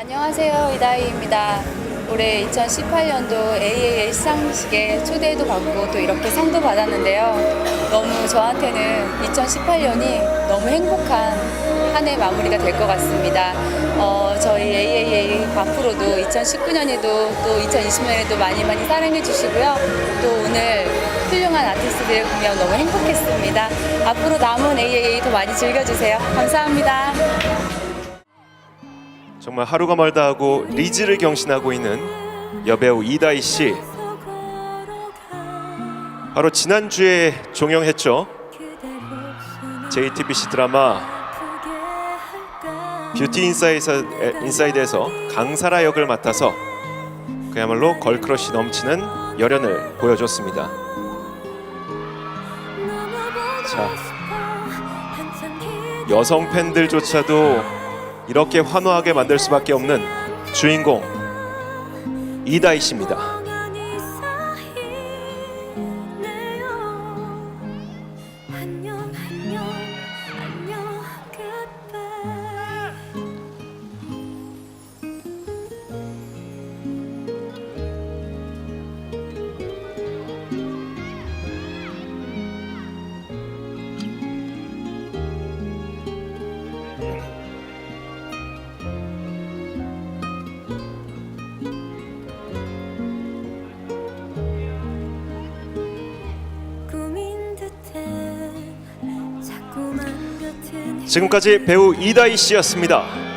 안녕하세요. 이다희입니다. 올해 2018년도 AAA 시상식에 초대도 받고 또 이렇게 상도 받았는데요. 너무 저한테는 2018년이 너무 행복한 한 해 마무리가 될 것 같습니다. 어, 저희 AAA 앞으로도 2019년에도 또 2020년에도 많이 많이 사랑해 주시고요. 또 오늘 훌륭한 아티스트들의 공연 너무 행복했습니다. 앞으로 남은 AAA 더 많이 즐겨주세요. 감사합니다. 정말 하루가 멀다 하고 리즈를 경신하고 있는 여배우 이다희 씨. 바로 지난주에 종영했죠. JTBC 드라마 뷰티 인사이드, 인사이드에서 강사라 역을 맡아서 그야말로 걸크러쉬 넘치는 열연을 보여줬습니다. 자, 여성 팬들조차도 이렇게 환호하게 만들 수밖에 없는 주인공 이다희 씨입니다. 지금까지 배우 이다희 씨였습니다.